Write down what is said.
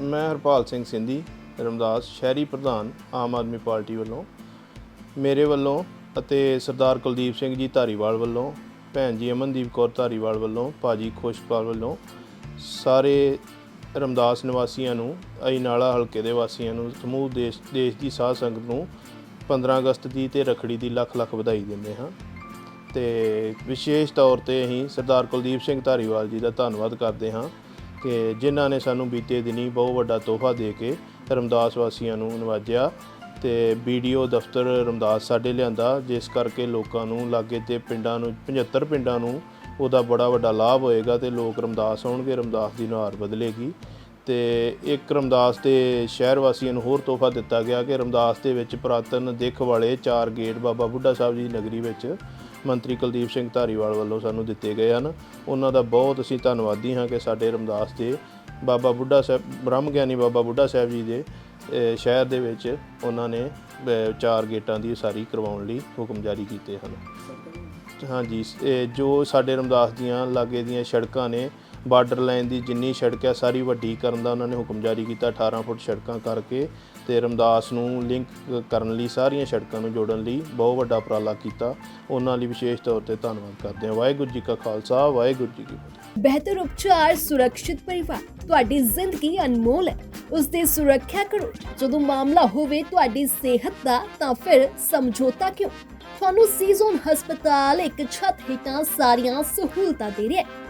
ਮੈਂ ਹਰਪਾਲ ਸਿੰਘ ਸਿੰਧੀ, ਰਮਦਾਸ, ਸ਼ਹਿਰੀ ਪ੍ਰਧਾਨ ਆਮ ਆਦਮੀ ਪਾਰਟੀ ਵੱਲੋਂ। ਮੇਰੇ ਵੱਲੋਂ ਅਤੇ ਸਰਦਾਰ ਕੁਲਦੀਪ ਸਿੰਘ ਜੀ ਧਾਰੀਵਾਲ ਵੱਲੋਂ, ਭੈਣ ਜੀ ਅਮਨਦੀਪ ਕੌਰ ਧਾਰੀਵਾਲ ਵੱਲੋਂ, ਭਾਜੀ ਖੁਸ਼ਪਾਲ ਵੱਲੋਂ, ਸਾਰੇ ਰਮਦਾਸ ਨਿਵਾਸੀਆਂ ਨੂੰ ਅਈਨਾਲਾ ਹਲਕੇ ਦੇ ਵਾਸੀਆਂ ਨੂੰ, ਸਮੂਹ ਦੇਸ਼ ਦੇਸ਼ ਦੀ ਸਾਧ ਸੰਗਤ ਨੂੰ 15 ਅਗਸਤ ਦੀ ਤੇ ਰਖੜੀ ਦੀ ਲੱਖ ਲੱਖ ਵਧਾਈ ਦਿੰਦੇ ਹਾਂ। ਤੇ ਵਿਸ਼ੇਸ਼ ਤੌਰ ਤੇ ਅਸੀਂ ਸਰਦਾਰ ਕੁਲਦੀਪ ਸਿੰਘ ਧਾਰੀਵਾਲ ਜੀ ਦਾ ਧੰਨਵਾਦ ਕਰਦੇ ਹਾਂ। ਕਿ ਜਿਨ੍ਹਾਂ ਨੇ ਸਾਨੂੰ ਬੀਤੇ ਦਿਨੀ ਬਹੁਤ ਵੱਡਾ ਤੋਹਫਾ ਦੇ ਕੇ ਰਮਦਾਸ ਵਾਸੀਆਂ ਨੂੰ ਨਵਾਜਿਆ ਤੇ ਵੀਡੀਓ ਦਫ਼ਤਰ ਰਮਦਾਸ ਸਾਡੇ ਲਿਆਂਦਾ, ਜਿਸ ਕਰਕੇ ਲੋਕਾਂ ਨੂੰ ਲਾਗੇ ਤੇ ਪਿੰਡਾਂ ਨੂੰ 75 ਪਿੰਡਾਂ ਨੂੰ ਉਹਦਾ ਬੜਾ ਵੱਡਾ ਲਾਭ ਹੋਏਗਾ ਤੇ ਲੋਕ ਰਮਦਾਸ ਆਉਣਗੇ, ਰਮਦਾਸ ਦੀ ਨੁਹਾਰ ਬਦਲੇਗੀ। ਤੇ ਇੱਕ ਰਮਦਾਸ ਦੇ ਸ਼ਹਿਰ ਵਾਸੀਆਂ ਨੂੰ ਹੋਰ ਤੋਹਫਾ ਦਿੱਤਾ ਗਿਆ ਕਿ ਰਮਦਾਸ ਦੇ ਵਿੱਚ ਪੁਰਾਤਨ ਦਿੱਖ ਵਾਲੇ ਚਾਰ ਗੇਟ ਬਾਬਾ ਬੁੱਢਾ ਸਾਹਿਬ ਜੀ ਨਗਰੀ ਵਿੱਚ ਮੰਤਰੀ ਕੁਲਦੀਪ ਸਿੰਘ ਧਾਰੀਵਾਲ ਵੱਲੋਂ ਸਾਨੂੰ ਦਿੱਤੇ ਗਏ ਹਨ। ਉਹਨਾਂ ਦਾ ਬਹੁਤ ਅਸੀਂ ਧੰਨਵਾਦੀ ਹਾਂ ਕਿ ਸਾਡੇ ਰਮਦਾਸ ਦੇ ਬਾਬਾ ਬੁੱਢਾ ਸਾਹਿਬ, ਬ੍ਰਹਮ ਗਿਆਨੀ ਬਾਬਾ ਬੁੱਢਾ ਸਾਹਿਬ ਜੀ ਦੇ ਸ਼ਹਿਰ ਦੇ ਵਿੱਚ ਉਹਨਾਂ ਨੇ ਚਾਰ ਗੇਟਾਂ ਦੀ ਉਸਾਰੀ ਕਰਵਾਉਣ ਲਈ ਹੁਕਮ ਜਾਰੀ ਕੀਤੇ ਹਨ। ਹਾਂਜੀ ਜੋ ਸਾਡੇ ਰਮਦਾਸ ਦੀਆਂ ਲਾਗੇ ਦੀਆਂ ਸੜਕਾਂ ਨੇ ਬਾਰਡਰ ਲਾਈਨ ਦੀ ਜਿੰਨੀ ਸੜਕ ਹੈ ਸਾਰੀ ਵੱਡੀ ਕਰਨ ਦਾ ਉਹਨਾਂ ਨੇ ਹੁਕਮ ਜਾਰੀ ਕੀਤਾ। 18 ਫੁੱਟ ਸੜਕਾਂ ਕਰਕੇ ਤੇ ਰਮਦਾਸ ਨੂੰ ਲਿੰਕ ਕਰਨ ਲਈ ਸਾਰੀਆਂ ਸੜਕਾਂ ਨੂੰ ਜੋੜਨ ਲਈ ਬਹੁਤ ਵੱਡਾ ਉਪਰਾਲਾ ਕੀਤਾ। ਉਹਨਾਂ ਲਈ ਵਿਸ਼ੇਸ਼ ਤੌਰ ਤੇ ਧੰਨਵਾਦ ਕਰਦੇ ਹਾਂ। ਵਾਹਿਗੁਰੂ ਜੀ ਕਾ ਖਾਲਸਾ, ਵਾਹਿਗੁਰੂ ਜੀ ਕੀ ਫਤਿਹ। ਬਿਹਤਰ ਉਪਚਾਰ ਸੁਰੱਖਿਅਤ ਪਰਿਵਾਰ, ਤੁਹਾਡੀ ਜ਼ਿੰਦਗੀ ਅਨਮੋਲ ਹੈ। ਉਸ ਦੀ ਸੁਰੱਖਿਆ ਕਰੋ। ਜਦੋਂ ਮਾਮਲਾ ਹੋਵੇ ਤੁਹਾਡੀ ਸਿਹਤ ਦਾ, ਤਾਂ ਫਿਰ ਸਮਝੌਤਾ ਕਿਉਂ? ਤੁਹਾਨੂੰ ਸੀਜ਼ਨ ਹਸਪਤਾਲ ਇੱਕ ਛੱਤ ਹੇਠਾਂ ਸਾਰੀਆਂ ਸਹੂਲਤਾਂ ਦੇ ਰਿਹਾ ਹੈ।